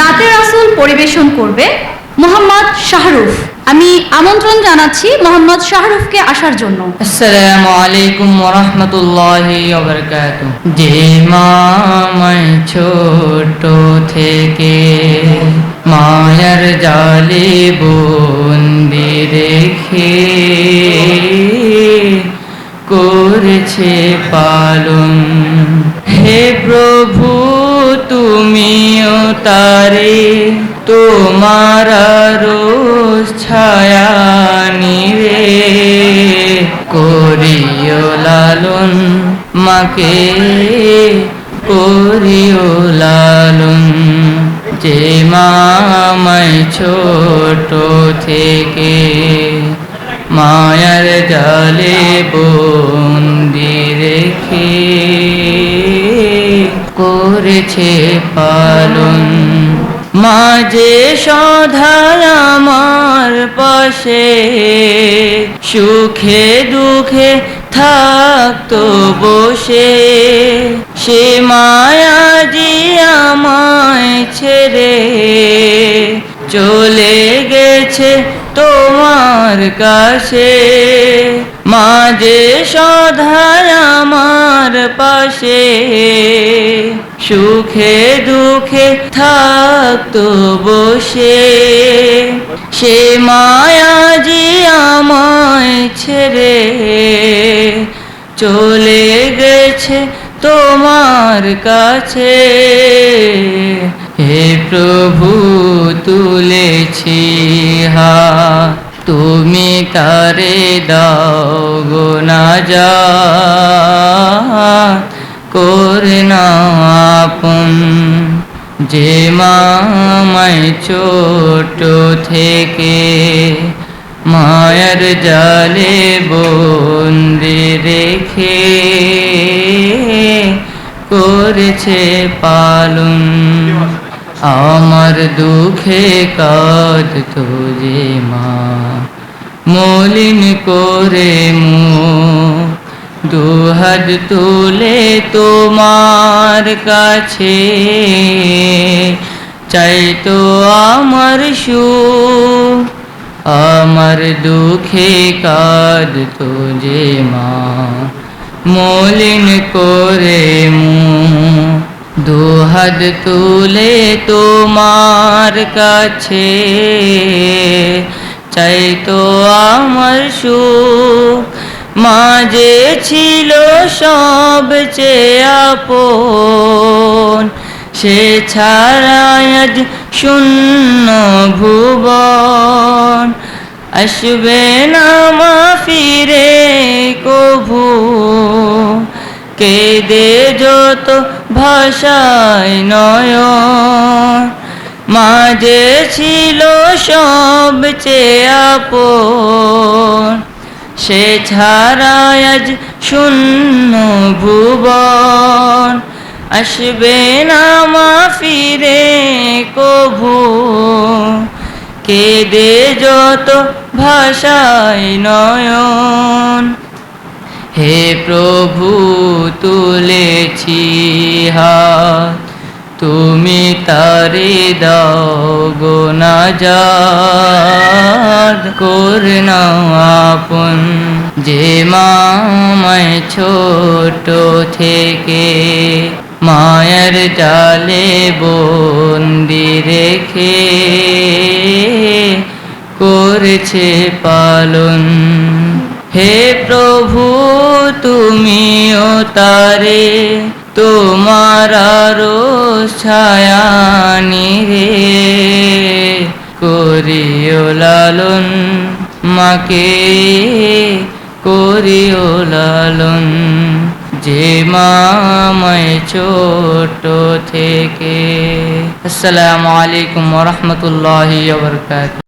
নাতে রাসুল পরিবেশন করবে মোহাম্মদ শাহরুফ। আমি আমন্ত্রণ জানাচ্ছি মোহাম্মদ শাহরুফকে আসার জন্য। আসসালামু আলাইকুম ওরহমতুল্লাহি ওবরকাত যে মামাই ছোট থেকে মায়ার জালে বন্দি রেখে করেছে পালন তারে তোমার রোজ ছায়া নিরে করিও লালন, মাকে করিও লালন। যে মামাই ছোট থেকে মায়ার জালে বন্দি রেখে করেছে পালন। মাঝে সধায় আমার পাশে, সুখে দুঃখে থাকতো বসে। সে মায়াজি আমায় ছেড়ে চলে গেছে তোমার কাছে। মাঝে সধায় আমার পাশে। সুখে দুঃখে থাকতো বসে। সে মায়াজি আমায় ছেড়ে চলে গেছে তোমার কাছে। হে প্রভু, তুলেছি হা তুমি তারে দাও গো না যা করে না আপন। যে মামায় ছোট থেকে মায়ার জালে বন্দি রেখে করেছে পালন। আমার দুঃখে কাঁদ তো যে মা। মলিন করে মু, দুহাত তুলে তোমার কাছে। চাই তো আমার সুখ, আমার দুঃখে কাঁদ তো যে মা। মলিন করে মু দুহাত তুলে তোমার কাছে। চাই তো আমার সুখ, মাঝে ছিল সবচেয়ে আপন। সে ছাড়া আজ শূন্য ভুবন। আসবে না মা ফিরে কভু। কেদে যত ভাষায় নয় মাঝে ছিল সবচেয়ে আপন। সে ছাড়ায় আজ শূন্য ভুবন। আসবে না মা ফিরে কভু। কেদে যত ভাষায় নয়ন। হে প্রভু, তুলেছি হাত। তুমি তারে দাও গো না যাদ করে নাও আপন যে মামায় ছোট থেকে। মায়ের জালে বন্দি রেখে করেছে পালন। হে প্রভু তুমিও তারে, তোমার আরও ছায়া নিরে। করিও লালন মাকে, করিও লালন। যে মামায় ছোট থেকে। আসসালামু আলাইকুম রহমতুল্লাহি বরকাত